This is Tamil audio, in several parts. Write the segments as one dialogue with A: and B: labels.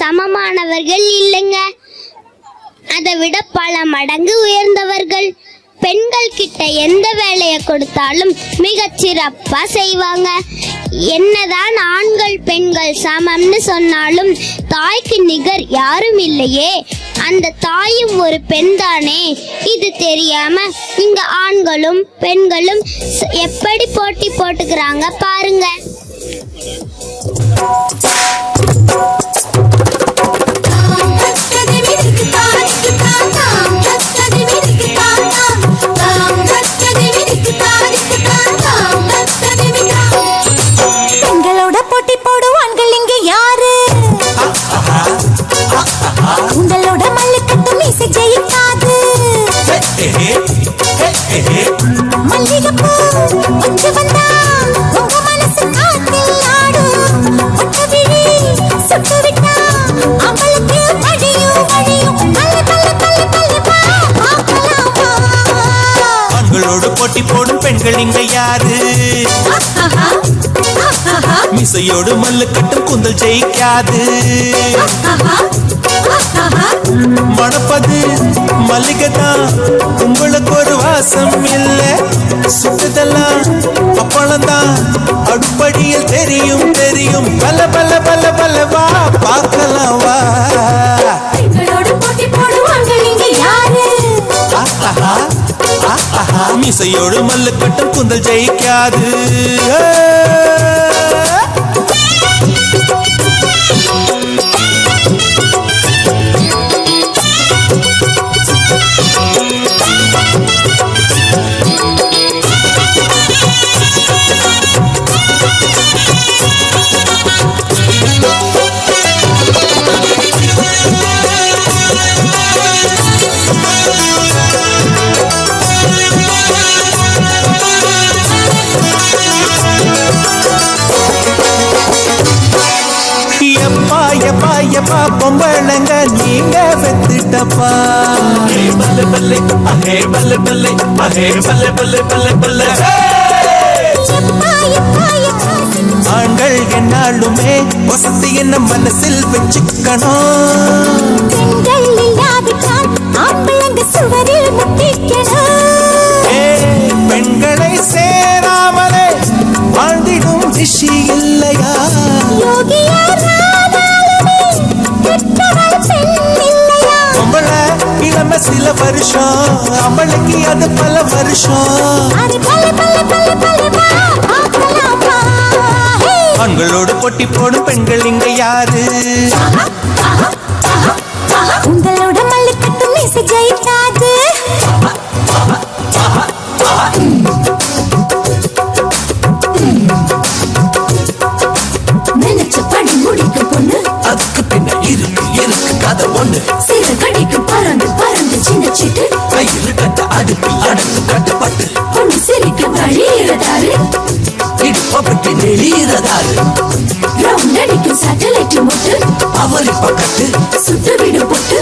A: சமமானவர்கள் இல்லைங்க. அதை விட பல மடங்கு உயர்ந்தவர்கள். பெண்கள் கிட்ட எந்த வேலையை கொடுத்தாலும் மிக சிறப்பா செய்வாங்க. என்னதான் ஆண்கள் பெண்கள் சமம்னு சொன்னாலும் தாய்க்கு நிகர் யாரும் இல்லையே. அந்த தாயும் ஒரு பெண் தானே இது தெரியாம இந்த ஆண்களும் பெண்களும் எப்படி போட்டி போட்டுக்கிறாங்க பாருங்க.
B: பெண்கள் இங்க யாரு? மிசையோடு மல்லு கட்டும் குந்தல் ஜெயிக்காது. மணப்பது மல்லிகை தான் உங்களுக்கு ஒரு வாசம் இல்ல. சுட்டுதெல்லாம் அப்பளம் தான் அடுப்படியில் தெரியும் தெரியும். பல பல பல பல கூந்தல் ஜெயிக்காது. பொம்பளைங்க நீங்க வெத்துட்டப்பா. பல்ல பல்ல அஹே பல்ல பல்ல பல்ல பல்ல பல்ல பல்ல ஆண்கள் என்னாலுமே வசதி என்ன மனசில் வச்சுக்கணும்.
C: பெண்களை
B: சேராமலே வாழ்ந்திடும் ரிஷியில். இளம சில வருஷம். அவளுக்கு அது பல வருஷம்! ஆண்களோடு போட்டி போடும் பெண்கள் இங்க யாரு?
C: உங்களோட மல்லுக்கட்டு மீசை ஜெயிக்காது.
B: அவரி பக்கத்து
C: சுட்டு விடும் பொட்டு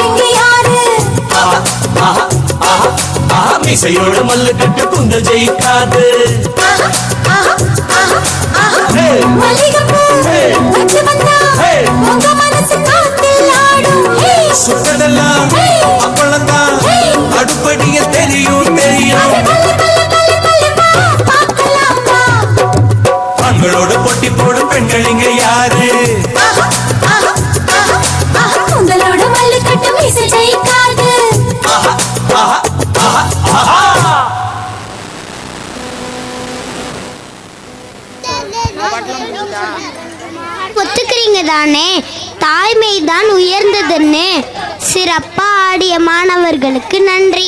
C: இங்க யாரு?
B: மீசையோட மல்லு கட்டு குந்தல் ஜெயிக்காது!
C: மல்லிகைப்பூ
B: பெண்கள் இங்க யாரு.
C: உங்களோட மல்லுக்கட்டு மீசை ஜெயிக்காது.
A: ஒத்துக்கிறீங்க தானே? தாய்மை தான் உயர்ந்ததுன்னு. சிறப்பா ஆடிய மாணவர்களுக்கு நன்றி.